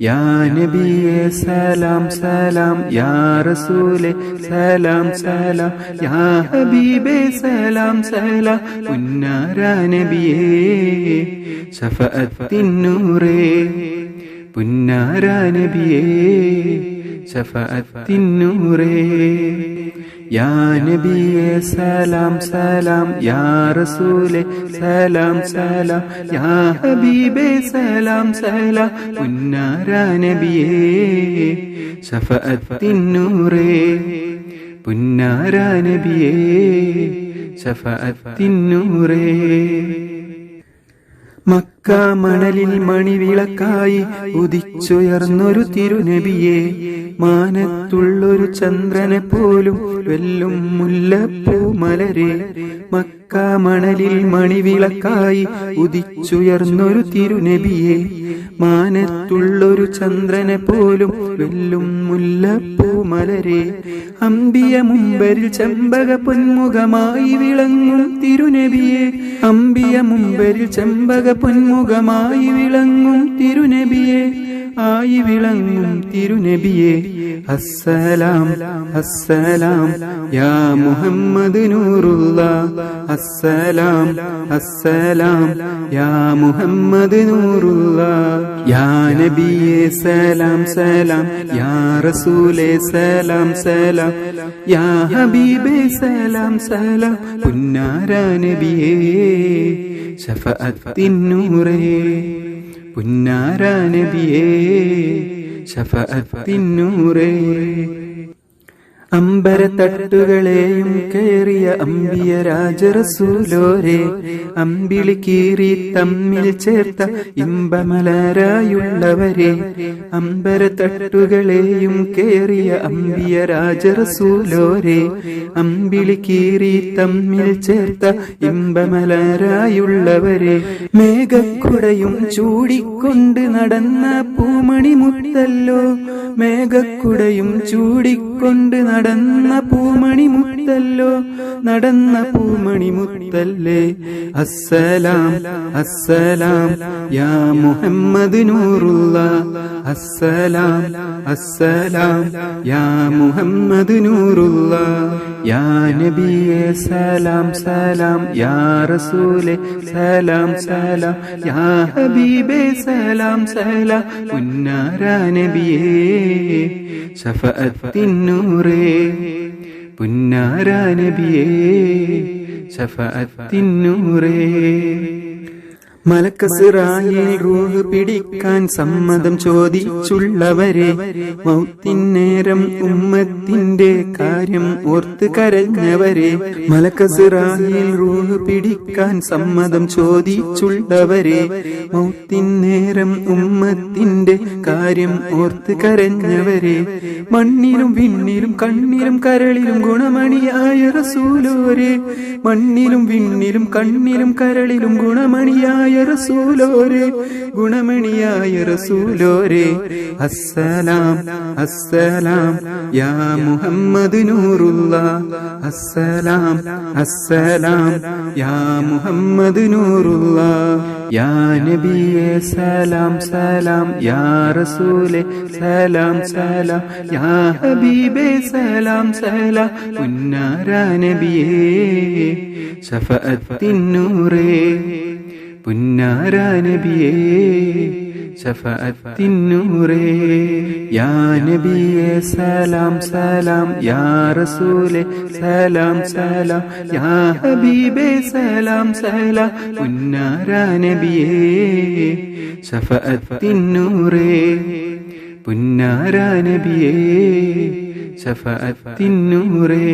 യാ നബിയെ സലാം സലാം യാ റസൂലെ സലാം സലാം യാ ഹബീബെ സലാം സലാം പുന്നാര നബിയേ ശഫഅത്തിന്നൂറേ പുന്നാര നബിയേ. ശഫഅത്തിന്നൂറേ യാ നബിയെ സലാം സലാം യാ റസൂലെ സലാം സലാം യാ ഹബീബെ സലാം സലാം പുന്നാര നബിയേ ശഫഅത്തിന്നൂറേ പുന്നാര നബിയേ ശഫഅത്തിന്നൂറേ മക്ക മണലിൽ മണിവിളക്കായി ഉദിച്ചുയർന്നൊരു തിരുനബിയെ മാനത്തുള്ളൊരു ചന്ദ്രനെ പോലും വെല്ലും മുല്ലപ്പൂ മലരെ മക്ക മണലിൽ മണിവിളക്കായി ഉദിച്ചുയർന്നൊരു തിരുനബിയെ മാനത്തുള്ളൊരു ചന്ദ്രനെ പോലും വെല്ലും മുല്ലപ്പൂ മലരെ. അമ്പിയ മുമ്പരിൽ ചെമ്പക പൊന്മുഖമായി വിളങ്ങും തിരുനബിയെ അമ്പിയ മുമ്പരിൽ ചെമ്പക പൊന്മുഖമായി വിളങ്ങും തിരുനബിയെ. ആയി വിളങ്ങും തിരുനബിയെ. അസ്സലാം അസ്സലാം. യാ മുഹമ്മദ് നൂറുള്ള അസ്സലാം അസ്സലാം. യാ മുഹമ്മദ് നൂറുള്ള. യാ നബിയെ സലാം സലാം. യാ റസൂലെ സലാം സലാം. യാ ഹബീബെ സലാം സലാം. പുന്നാര നബിയേ ശഫഅത്തിന്നൂറേ പുന്നാര നബിയേ ശഫഅത്തിന്നൂറേ അമ്പരത്തട്ടുകളെയും കയറിയ അമ്പിയ രാജറസൂലോരെ അമ്പിളി കീറി തമ്മിൽ ചേർത്ത ഇമ്പമലരായുള്ളവരെ അമ്പരത്തട്ടുകളെയും കയറിയ അമ്പിയ രാജറസൂലോരെ അമ്പിളി കീറി തമ്മിൽ ചേർത്ത ഇമ്പമലരായുള്ളവരെ. മേഘക്കുടയും ചൂടിക്കൊണ്ട് നടന്ന പൂമണി മുത്തല്ലോ മേഘക്കുടയും ചൂടിക്കൊണ്ട് പൂമണി മുത്തല്ലോ നടന്ന പൂമണി മുത്തല്ലേ അസ്സലാം അസ്സലാം യാ മുഹമ്മദ് നൂറുള്ള അസ്സലാം അസ്സലാം യാ മുഹമ്മദ് നൂറുള്ള യാ നബിയെ സലാം സലാം യാ റസൂലെ സലാം സലാം യാ ഹബീബെ സലാം സലാം. ഉന്നാര നബിയേ ശഫഅത്തിന്നൂറേ പുന്നാര നബിയേ ശഫഅത്തിന്നൂറേ മലക്കസിറായിൽ റൂഹ് പിടിക്കാൻ സമ്മതം ചോദിച്ചുള്ളവരെ മൗത്തിന്നേരം ഉമ്മത്തിന്റെ കാര്യം ഓർത്ത് കരഞ്ഞവരെ മലക്കസിറായിൽ റൂഹ് പിടിക്കാൻ സമ്മതം ചോദിച്ചുള്ളവരെ മൗത്തിന്നേരം ഉമ്മത്തിന്റെ കാര്യം ഓർത്ത് കരഞ്ഞവരെ മണ്ണിലും വിണ്ണിലും കണ്ണിലും കരളിലും ഗുണമണിയായ റസൂലോരെ മണ്ണിലും വിണ്ണിലും കണ്ണിലും കരളിലും ഗുണമണിയായ റസൂലോരെ ഗുണമണിയായ റസൂലോരെ. അസ്സലാം അസ്സലാം യാ മുഹമ്മദ് നൂറുള്ള അസ്സലാം അസ്സലാം യാ മുഹമ്മദ് നൂറുള്ള യാ നബിയെ സലാം സലാം യാ റസൂലെ സലാം സലാം യാ ഹബീബെ സലാം സലാം. പുന്നാര നബിയേ ശഫഅത്തിന്നൂറേ പുന്നാര നബിയേ ശഫഅത്തിന്നൂറേ യാ നബിയേ സലാം സലാം യാ റസൂലെ സലാം സലാം യാ ഹബീബേ സലാം സലാം പുന്നാര നബിയേ ശഫഅത്തിന്നൂറേ പുന്നാര നബിയേ ശഫഅത്തിന്നൂറേ